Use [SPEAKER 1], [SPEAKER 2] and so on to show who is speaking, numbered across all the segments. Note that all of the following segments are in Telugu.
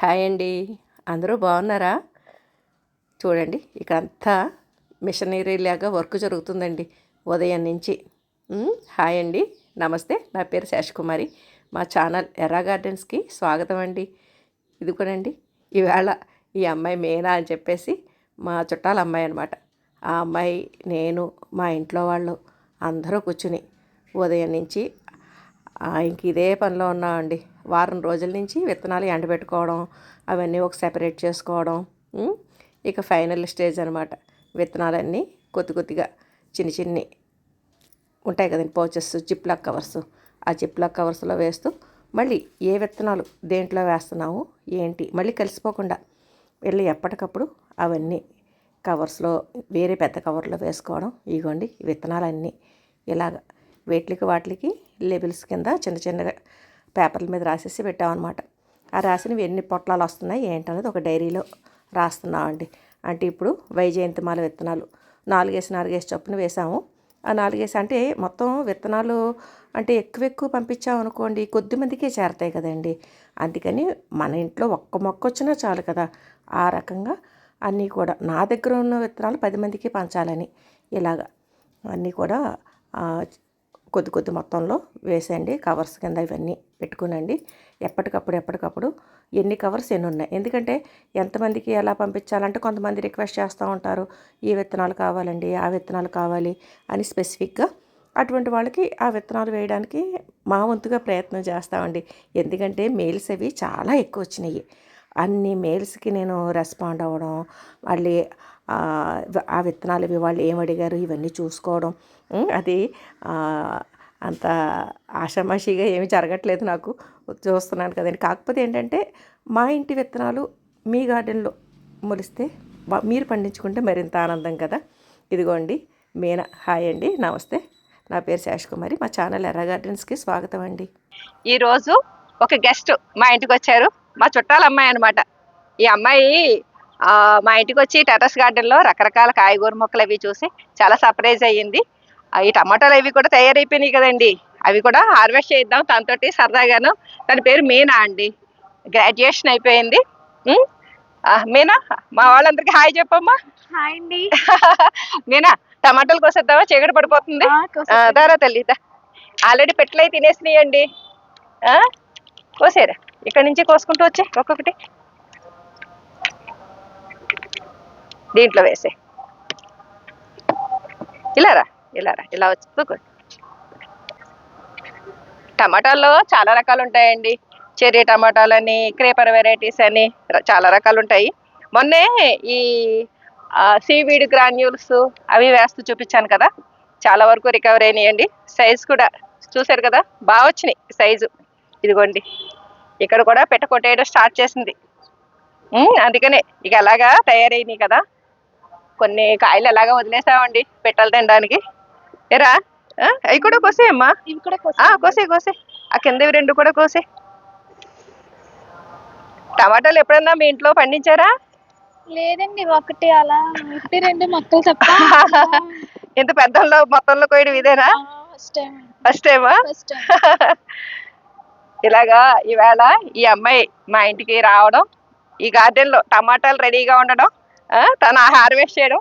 [SPEAKER 1] హాయ్ అండి. అందరూ బాగున్నారా? చూడండి ఇక్కడ అంతా మిషనరీ లాగా వర్క్ జరుగుతుందండి. ఉదయం నుంచి. హాయ్ అండి. నమస్తే నా పేరు శేషకుమారి. మా ఛానల్ ఎర్రా గార్డెన్స్కి స్వాగతం అండి. ఇదిగోనండి ఈవేళ ఈ అమ్మాయి మేనా అని చెప్పేసి మా చుట్టాల అమ్మాయి అనమాట ఆ అమ్మాయి నేను మా ఇంట్లో వాళ్ళు అందరూ కూర్చుని ఉదయం నుంచి ఇంక ఇదే పనిలో ఉన్నామండి. వారం రోజుల నుంచి విత్తనాలు ఎండబెట్టుకోవడం అవన్నీ ఒక సెపరేట్ చేసుకోవడం ఇక ఫైనల్ స్టేజ్ అనమాట విత్తనాలన్నీ కొద్ది కొద్దిగా చిన్ని చిన్ని ఉంటాయి కదండి పౌచెస్ జిప్లాక్ కవర్స్ ఆ జిప్లాక్ కవర్స్లో వేస్తూ మళ్ళీ ఏ విత్తనాలు దేంట్లో వేస్తున్నావు ఏంటి మళ్ళీ కలిసిపోకుండా వెళ్ళి ఎప్పటికప్పుడు అవన్నీ కవర్స్లో వేరే పెద్ద కవర్లో వేసుకోవడం ఇగోండి విత్తనాలన్నీ ఇలాగ వీటికి వాటికి లేబుల్స్ కింద చిన్న చిన్నగా పేపర్ల మీద రాసేసి పెట్టామన్నమాట. ఆ రాసినవి ఎన్ని పొట్లాలు వస్తున్నాయి ఏంటనేది ఒక డైరీలో రాస్తున్నామండి. అంటే ఇప్పుడు వైజయంతిమాల విత్తనాలు. నాలుగేసి నాలుగేసి చొప్పున వేసాము. ఆ నాలుగేసి అంటే మొత్తం విత్తనాలు అంటే ఎక్కువ ఎక్కువ పంపించాం అనుకోండి కొద్ది మందికే చేరతాయి కదండి. అందుకని మన ఇంట్లో ఒక్క మొక్క వచ్చినా చాలు కదా. ఆ రకంగా అన్నీ కూడా నా దగ్గర ఉన్న విత్తనాలు పది మందికి పంచాలని ఇలాగా. అన్నీ కూడా కొద్ది కొద్ది మొత్తంలో వేసేయండి. కవర్స్ కింద ఇవన్నీ పెట్టుకునండి. ఎప్పటికప్పుడు ఎప్పటికప్పుడు ఎన్ని కవర్స్ ఎన్ని ఉన్నాయి. ఎందుకంటే ఎంతమందికి ఎలా పంపించాలంటే కొంతమంది రిక్వెస్ట్ చేస్తూ ఉంటారు ఈ విత్తనాలు కావాలండి ఆ విత్తనాలు కావాలి అని స్పెసిఫిక్గా అటువంటి వాళ్ళకి ఆ విత్తనాలు వేయడానికి మా వంతుగా ప్రయత్నం చేస్తామండి. ఎందుకంటే మెయిల్స్ అవి చాలా ఎక్కువ వచ్చినాయి. అన్ని మెయిల్స్కి నేను రెస్పాండ్ అవ్వడం మళ్ళీ ఆ, విత్తనాలు ఇవి వాళ్ళు ఏం అడిగారు ఇవన్నీ చూసుకోవడం అది అంత ఆషామాషిగా ఏమి జరగట్లేదు నాకు. చూస్తున్నాను కదండి కాకపోతే ఏంటంటే మా ఇంటి విత్తనాలు మీ గార్డెన్లో మొలిస్తే మీరు పండించుకుంటే మరింత ఆనందం కదా. ఇదిగోండి మీనా హాయ్ అండి నమస్తే. నా పేరు శేషకుమారి మా ఛానల్ ఎర్ర గార్డెన్స్కి స్వాగతం అండి.
[SPEAKER 2] ఈరోజు ఒక గెస్ట్ మా ఇంటికి వచ్చారు. మా చుట్టాల అమ్మాయి అనమాట ఈ అమ్మాయి మా ఇంటికి వచ్చి టెర్రస్ గార్డెన్లో రకరకాల కాయగూర మొక్కలు అవి చూసి చాలా సర్ప్రైజ్ అయ్యింది. ఈ టమాటాలు అవి కూడా తయారైపోయినాయి కదండి. అవి కూడా హార్వెస్ట్ చేద్దాం. తనతోటి సరదాగాను. తన పేరు మీనా అండి. గ్రాడ్యుయేషన్ అయిపోయింది. మీనా మా వాళ్ళందరికీ హాయ్ చెప్పమ్మా.
[SPEAKER 3] హాయ్ అండి.
[SPEAKER 2] మీనా టమాటాలు కోసేద్దామా? చీకటి పడిపోతుంది. దారా తల్లి ఆల్రెడీ పెట్లయి తినేసినాయండి. ఆ? కోసేరా. ఇక్కడ నుంచి కోసుకుంటూ వచ్చే ఒక్కొక్కటి. దీంట్లో వేసే. ఇలారా ఇలారా ఇలా వచ్చి తూకో. టమాటాల్లో చాలా రకాలు ఉంటాయండి చెర్రీ టమాటాలని క్రేపర్ వెరైటీస్ అని చాలా రకాలు ఉంటాయి మొన్నే ఈ సీవీడ్ గ్రాన్యూల్స్ అవి వేస్తూ చూపించాను కదా. చాలా వరకు రికవర్ అయినాయండి. సైజ్ కూడా చూశారు కదా? బాగా వచ్చినాయి సైజు. ఇదిగోండి. ఇక్కడ కూడా పెట్ట కొట్టేయడం స్టార్ట్ చేసింది. అందుకనే ఇక అలాగా తయారైనాయి కదా. కొన్ని కాయలు ఎలాగా వదిలేసామండి పెట్టలు తినడానికి. ఆ, అవి కూడా
[SPEAKER 3] కూడా
[SPEAKER 2] ఆ, కోసే కోసే. ఆ కిందవి రెండు కూడా కోసే. టమాటాలు ఎప్పుడన్నా మీ ఇంట్లో పండించారా?
[SPEAKER 3] లేదండి ఒకటి అలా. ఒకటి రెండు మొక్కలు తప్ప.
[SPEAKER 2] ఇంత పెద్దల్లో మొత్తంలో కోయడం ఇదేనా?
[SPEAKER 3] ఫస్ట్
[SPEAKER 2] టైమా ఇలాగా ఈవేళ ఈ అమ్మాయి మా ఇంటికి రావడం ఈ గార్డెన్లో టమాటాలు రెడీగా ఉండడం ఆ, తను హార్వెస్ట్ చేయడం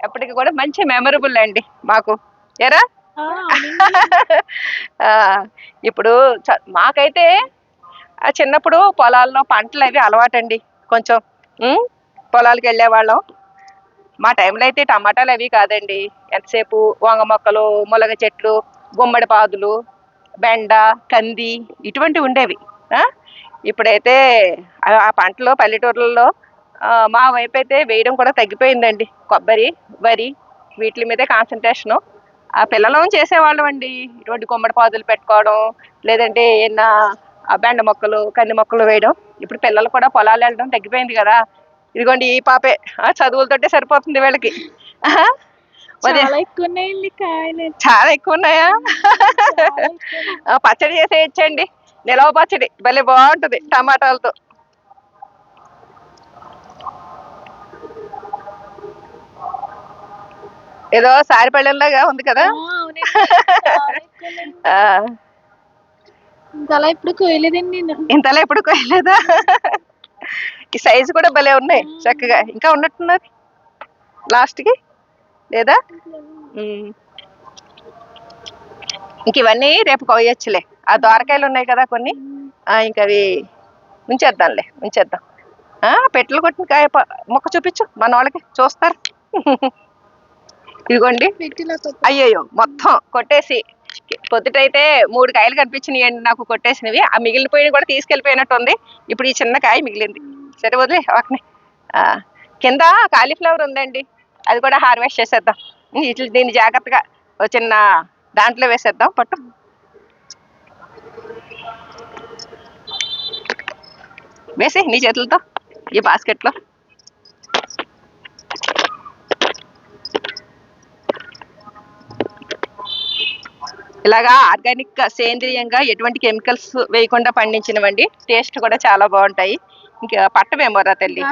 [SPEAKER 2] ఎప్పటికి కూడా మంచి మెమరబుల్ అండి మాకు. ఎరా? ఇప్పుడు మాకైతే చిన్నప్పుడు పొలాల్లో పంటలు అవి అలవాటండి. కొంచెం? పొలాలకు వెళ్ళేవాళ్ళం. మా టైంలో అయితే టమాటాలు అవి కాదండి. ఎంతసేపు వంగ మొక్కలు ములగ చెట్లు గుమ్మడి పాదులు బెండ కంది ఇటువంటివి ఉండేవి? ఇప్పుడైతే ఆ- పంటలు పల్లెటూర్లలో మా వైపు అయితే వేయడం కూడా తగ్గిపోయిందండి. కొబ్బరి వరి వీటి మీదే కాన్సన్ట్రేషను ఆ పిల్లలం చేసేవాళ్ళం అండి ఇటువంటి గుమ్మడి పాదులు పెట్టుకోవడం లేదంటే ఏమన్నా ఆ బెండ మొక్కలు కంది మొక్కలు వేయడం. ఇప్పుడు పిల్లలు కూడా పొలాలు వెళ్ళడం తగ్గిపోయింది కదా. ఇదిగోండి ఈ పాపే. ఆ, చదువులతోటే సరిపోతుంది వీళ్ళకి.
[SPEAKER 3] చాలా ఎక్కువ ఉన్నాయండి కాయలు.
[SPEAKER 2] చాలా ఎక్కువ ఉన్నాయా పచ్చడి చేసేయచ్చండి. నిలవ పచ్చడి. భలే బాగుంటుంది టమాటాలతో. ఏదో సారిపళ్ళెంలాగా ఉంది కదా?
[SPEAKER 3] అలా ఇప్పుడు కోయలేదండి నేను.
[SPEAKER 2] ఇంతలా ఎప్పుడు కోయలేదా ఈ సైజు కూడా భలే ఉన్నాయి చక్కగా. ఇంకా ఉన్నట్టున్నది? లాస్ట్కి లేదా. ఇంక ఇవన్నీ రేపు కోయొచ్చులే ఆ దోరకాయలు ఉన్నాయి కదా కొన్ని? ఆ ఇంక అవి ఉంచేద్దాంలే ఉంచేద్దాం ఆ పెట్టెలు కొట్టిన కాయ మొక్క చూపించు మన వాళ్ళకి. చూస్తారు. ఇదిగోండి. అయ్యయ్యో మొత్తం కొట్టేసి పొద్దుటైతే మూడు కాయలు కనిపించినాయండి నాకు కొట్టేసినవి. ఆ మిగిలిపోయినవి కూడా తీసుకెళ్ళిపోయినట్టు ఉంది ఇప్పుడు ఈ చిన్న కాయ మిగిలింది. సరే వదిలే ఆ, కింద కాలీఫ్లవర్ ఉందండి. అది కూడా హార్వెస్ట్ చేసేద్దాం. ఇట్లా దీన్ని జాగ్రత్తగా చిన్న దాంట్లో వేసేద్దాం. పట్టు. వేసి నీ చేతులతో ఈ బాస్కెట్లో. ఇలాగా ఆర్గానిక్గా సేంద్రియంగా ఎటువంటి కెమికల్స్ వేయకుండా పండించినవండి. టేస్ట్ కూడా చాలా బాగుంటాయి. ఇంకా పట్టమేమో రా తల్లి.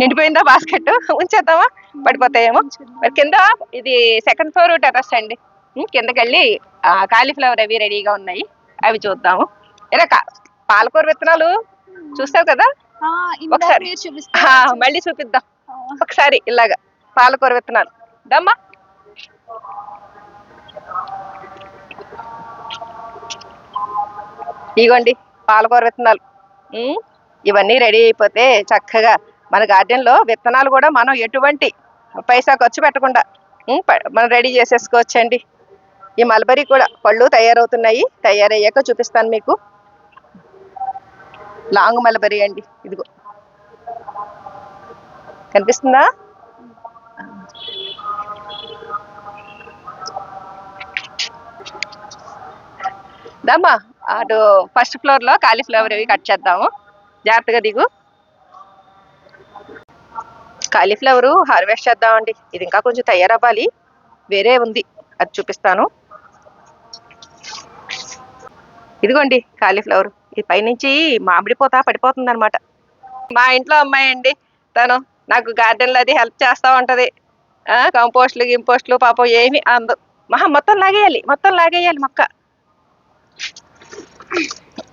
[SPEAKER 3] నిండిపోయింది
[SPEAKER 2] బాస్కెట్? ఉంచేద్దామా? పడిపోతాయేమో? మరి కింద ఇది సెకండ్ ఫ్లోర్ టెర్రస్ అండి. కిందకి వెళ్ళి కాలీఫ్లవర్ అవి రెడీగా ఉన్నాయి. అవి చూద్దాము. ఇలా పాలకూర విత్తనాలు చూస్తావు కదా? ఒకసారి. మళ్ళీ చూపిద్దాం. ఒకసారి ఇలాగా పాలకూర విత్తనాలు. దమ్మా. ఇగోండి పాలకూర విత్తనాలు ఇవన్నీ రెడీ అయిపోతే చక్కగా మన గార్డెన్లో విత్తనాలు కూడా మనం ఎటువంటి పైసా ఖర్చు పెట్టకుండా మనం రెడీ చేసేసుకోవచ్చండి. ఈ మల్బరీ కూడా పళ్ళు తయారవుతున్నాయి తయారయ్యాక చూపిస్తాను మీకు. లాంగ్ మల్బరీ అండి ఇదిగో. కనిపిస్తుందా? దమ్మా. అటు ఫస్ట్ ఫ్లోర్లో కాలీఫ్లవర్ అవి కట్ చేద్దాము. జాగ్రత్తగా దిగు. కాలీఫ్లవర్ హార్వెస్ట్ చేద్దామండి. ఇది ఇంకా కొంచెం తయారవ్వాలి. వేరే ఉంది. అది చూపిస్తాను. ఇదిగోండి కాలీఫ్లవర్ ఈ పైనుంచి మామిడి పూత పడిపోతుంది అనమాట మా ఇంట్లో అమ్మాయి అండి తను నాకు గార్డెన్లో అది హెల్ప్ చేస్తూ ఉంటుంది. కంపోస్ట్లు గింపోస్ట్లు పాపం ఏమి అందు మహా మొత్తం లాగేయాలి. మొత్తం లాగేయాలి మొక్క.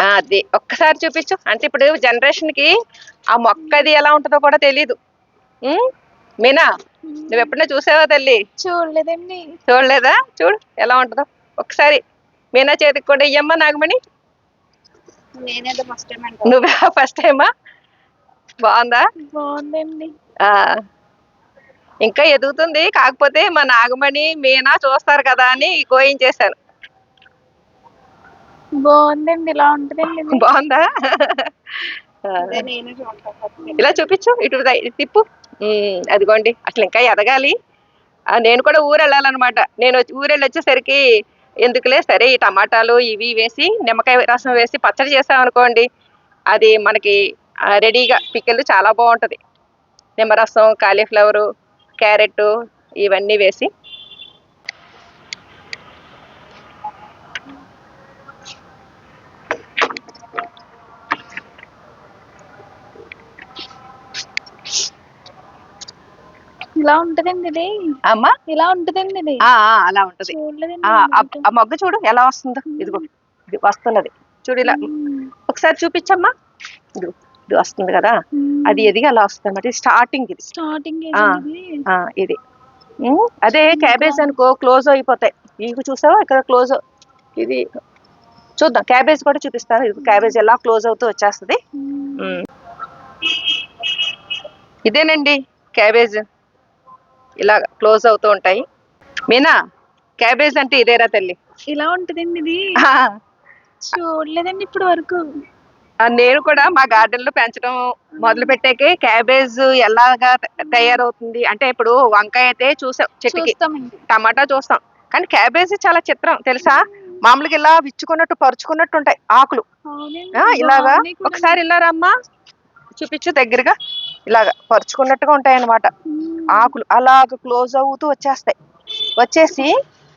[SPEAKER 2] అది ఒక్కసారి చూపించు. అంటే ఇప్పుడు జనరేషన్కి ఆ మొక్కది ఎలా ఉంటుందో కూడా తెలీదు? మీనా నువ్వు ఎప్పుడైనా చూసావా తల్లి?
[SPEAKER 3] చూడలేదండి.
[SPEAKER 2] చూడలేదా? చూడు ఎలా ఉంటుందో. ఒకసారి మీనా చేతికి కూడా ఇయ్యమ్మా నాగమణి. నువ్వే ఫస్ట్ టైమా బాగుందా?
[SPEAKER 3] బాగుందండి.
[SPEAKER 2] ఆ. ఇంకా ఎదుగుతుంది. కాకపోతే మా నాగమణి మీనా చూస్తారు కదా అని కోయించేశాను
[SPEAKER 3] బాగుందండి. ఇలా ఉంటుందండి ఇది.
[SPEAKER 2] బాగుందా. ఇలా చూపించు. ఇటు తిప్పు. అదిగోండి. అసలు ఇంకా ఎదగాలి. నేను కూడా ఊరు వెళ్ళాలన్నమాట నేను వచ్చి- ఊరు వెళ్ళి వచ్చేసరికి ఎందుకులే సరే ఈ టమాటాలు ఇవి వేసి నిమ్మకాయ రసం వేసి పచ్చడి చేసామనుకోండి అది మనకి రెడీగా పిక్కలు చాలా బాగుంటది. నిమ్మరసం కాలీఫ్లవరు క్యారెట్ ఇవన్నీ వేసి
[SPEAKER 3] ఇలా ఉంటుందండి ఇది.
[SPEAKER 2] అమ్మా.
[SPEAKER 3] ఇలా ఉంటుందండి ఇది.
[SPEAKER 2] ఆ, ఆ, అలా ఉంటది.
[SPEAKER 3] చూడలేదండి
[SPEAKER 2] ఆ, ఆ- ఆ మొగ్గ చూడు ఎలా వస్తుందో. ఇదిగో ఇది వస్తున్నది. చూడు ఇలా. ఒకసారి చూపించమ్మా. ఇది ఇది వస్తుంది కదా. అది ఎదిగి అలా వస్తుంది అనమాట ఇది స్టార్టింగ్ ఇది.
[SPEAKER 3] స్టార్టింగ్
[SPEAKER 2] ఆ. ఆ, ఇది. ఉమ్, అదే క్యాబేజ్ అనుకో క్లోజ్ అయిపోతాయి. ఇవి చూసావా? ఇక్కడ క్లోజ్. ఇది చూద్దాం. క్యాబేజ్ కూడా చూపిస్తాను. ఇది క్యాబేజ్ ఎలా క్లోజ్ అవుతూ వచ్చేస్తుంది. ఇదేనండి క్యాబేజ్. ఇలా క్లోజ్ అవుతూ ఉంటాయి. మీనా క్యాబేజ్ అంటే ఇదేరా తల్లి?
[SPEAKER 3] ఇలా ఉంటుందండి ఇది. చూడలేదండి ఇప్పుడు వరకు.
[SPEAKER 2] నేను కూడా మా గార్డెన్లో పెంచడం మొదలు పెట్టాకే క్యాబేజ్ ఎలాగా తయారవుతుంది? అంటే ఇప్పుడు వంకాయ అయితే చూసాం చెట్టుకి టమాటా చూస్తాం. కానీ క్యాబేజీ చాలా చిత్రం తెలుసా? మామూలుగా ఇలా విచ్చుకున్నట్టు పరుచుకున్నట్టు ఉంటాయి ఆకులు. ఇలాగా. ఒకసారి ఇలా రమ్మా. చూపించు దగ్గరగా. ఇలాగా పరుచుకున్నట్టుగా ఉంటాయి అన్నమాట
[SPEAKER 3] మ్మ్.
[SPEAKER 2] ఆకులు అలాగ క్లోజ్ అవుతూ వచ్చేస్తాయి. వచ్చేసి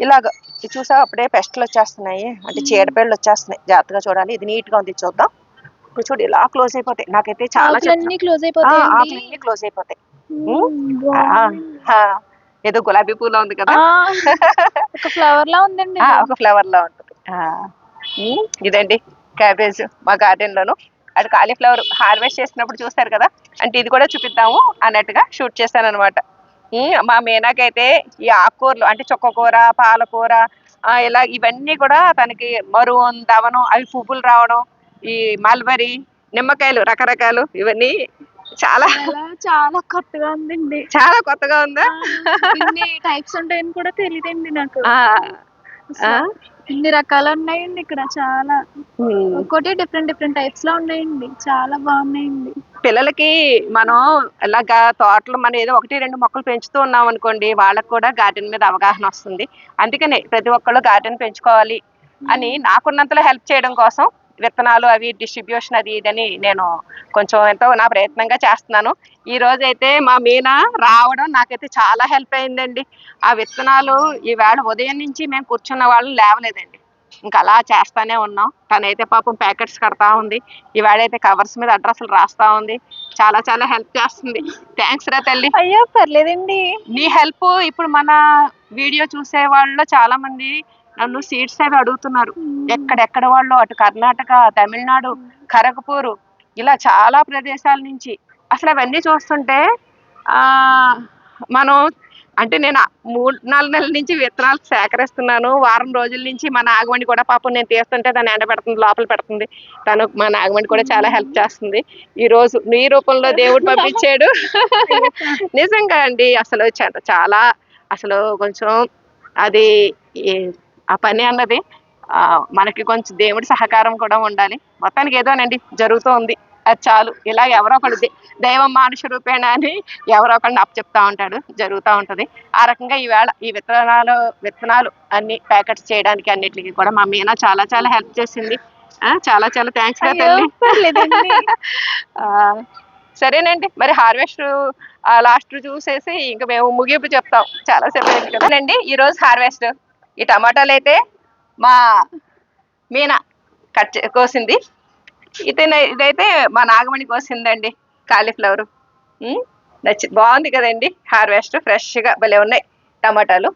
[SPEAKER 2] ఇలాగ చూసా అప్పుడే పెస్ట్లు వచ్చేస్తున్నాయి. అంటే చీడపేళ్ళు వచ్చేస్తున్నాయి. జాగ్రత్తగా చూడాలి. ఇది నీట్గా ఉంది చూద్దాం. ఇప్పుడు చూడు ఇలా క్లోజ్ అయిపోతాయి. నాకైతే చాలా
[SPEAKER 3] క్లోజ్
[SPEAKER 2] ఆ,
[SPEAKER 3] అయిపోతాయండి.
[SPEAKER 2] ఆకులన్నీ క్లోజ్ అయిపోతాయి. ఏదో గులాబీ పూల ఉంది కదా?
[SPEAKER 3] ఒక ఫ్లవర్ లా ఉందండి.
[SPEAKER 2] ఒక ఫ్లవర్ లా ఉంటుంది. ఇదండి క్యాబేజ్ మా గార్డెన్ లోను. అటు కాలీఫ్లవర్ హార్వెస్ట్ చేసినప్పుడు చూస్తారు కదా? అంటే ఇది కూడా చూపిద్దాము అన్నట్టుగా షూట్ చేశాను అనమాట మా మీనాకైతే ఈ ఆకుకూరలు అంటే చుక్కకూర పాలకూర ఇలా ఇవన్నీ కూడా తనకి మరువం దవనం అవి పువ్వులు రావడం ఈ మల్బరీ నిమ్మకాయలు రకరకాలు ఇవన్నీ చాలా
[SPEAKER 3] చాలా కొత్తగా ఉందండి.
[SPEAKER 2] చాలా కొత్తగా ఉందా?
[SPEAKER 3] టైప్స్ ఉంటాయని కూడా తెలియదండి నాకు. ఇన్ని రకాలు ఉన్నాయండి ఇక్కడ చాలా. ఒక్కోటి డిఫరెంట్ డిఫరెంట్ టైప్స్లో ఉన్నాయండి. చాలా బాగున్నాయండి.
[SPEAKER 2] పిల్లలకి మనం ఇలాగా తోటలు మనం ఏదో ఒకటి రెండు మొక్కలు పెంచుతూ ఉన్నాం అనుకోండి వాళ్ళకి కూడా గార్డెన్ మీద అవగాహన వస్తుంది. అందుకనే ప్రతి ఒక్కళ్ళు గార్డెన్ పెంచుకోవాలి అని నాకున్నంతలో హెల్ప్ చేయడం కోసం విత్తనాలు అవి డిస్ట్రిబ్యూషన్ అది ఇదని నేను కొంచెం ఎంతో నా ప్రయత్నంగా చేస్తున్నాను. ఈ రోజు అయితే మా మీనా రావడం నాకైతే చాలా హెల్ప్ అయిందండి. ఆ విత్తనాలు ఈవేళ ఉదయం నుంచి మేము కూర్చున్న వాళ్ళు లేవలేదండి. ఇంకా అలా చేస్తానే ఉన్నాం. తనైతే పాపం ప్యాకెట్స్ కడతా ఉంది. ఈవేళ అయితే కవర్స్ మీద అడ్రస్లు రాస్తా ఉంది. చాలా చాలా హెల్ప్ చేస్తుంది. థ్యాంక్స్ రా తల్లి.
[SPEAKER 3] అయ్యో పర్లేదండి.
[SPEAKER 2] నీ హెల్ప్ ఇప్పుడు మన వీడియో చూసే వాళ్ళు చాలా మంది నన్ను సీట్స్ అవి అడుగుతున్నారు. ఎక్కడెక్కడ వాళ్ళు? అటు కర్ణాటక తమిళనాడు ఖరగపూర్ ఇలా చాలా ప్రదేశాల నుంచి. అసలు అవన్నీ చూస్తుంటే ఆ మనం అంటే నేను మూడు నాలుగు నెలల నుంచి విత్తనాలు సేకరిస్తున్నాను. వారం రోజుల నుంచి మా నాగమణి కూడా పాపం నేను తీస్తుంటే తను ఎండ పెడుతుంది లోపల పెడుతుంది. తను మా నాగమణి కూడా చాలా హెల్ప్ చేస్తుంది. ఈ రోజు నీ రూపంలో దేవుడు పంపించాడు. నిజంగా అండి అసలు చాలా అసలు కొంచెం అది ఆ పని అన్నది ఆ, మనకి కొంచెం దేవుడి సహకారం కూడా ఉండాలి. మొత్తానికి ఏదోనండి జరుగుతూ ఉంది. అది చాలు. ఇలా ఎవరో దే- దైవం మానుష రూపేణ అని ఎవరో అప్ చెప్తా ఉంటాడు జరుగుతూ ఉంటది. ఆ రకంగా ఈవేళ ఈ విత్తనాలు విత్తనాలు అన్ని ప్యాకెట్స్ చేయడానికి అన్నిటికీ కూడా మా మీనా చాలా చాలా హెల్ప్ చేసింది. చాలా చాలా
[SPEAKER 3] థ్యాంక్స్గా
[SPEAKER 2] తల్లి. సరేనండి మరి హార్వెస్ట్ లాస్ట్ చూసేసి ఇంకా మేము ముగింపు చెప్తాం. చాలా సేపు కదండి ఈ రోజు హార్వెస్ట్. ఈ టమాటాలు అయితే మా మీనా కట్ కోసింది. ఇతను ఇదైతే మా నాగమణి కోసిందండి కాలీఫ్లవర్. నచ్చి బాగుంది కదండి హార్వెస్ట్ ఫ్రెష్గా భలే ఉన్నాయి టమాటాలు.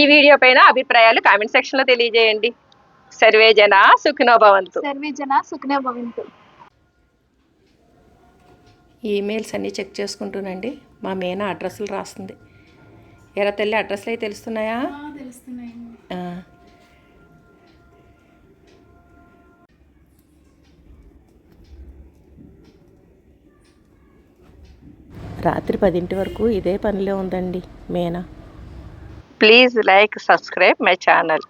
[SPEAKER 2] ఈ వీడియో పైన అభిప్రాయాలు కామెంట్ సెక్షన్లో తెలియజేయండి. సర్వే జన సుఖినో భవంతు.
[SPEAKER 3] సర్వే జన సుఖనే భవంతు.
[SPEAKER 1] ఈమెయిల్స్ అన్నీ చెక్ చేసుకుంటూనండి. మా మీనా అడ్రస్లు రాస్తుంది. ఎరా తల్లి అడ్రస్లు అవి తెలుస్తున్నాయా. రాత్రి పదింటి వరకు ఇదే పనిలో ఉందండి Meena?
[SPEAKER 2] Please like subscribe my channel.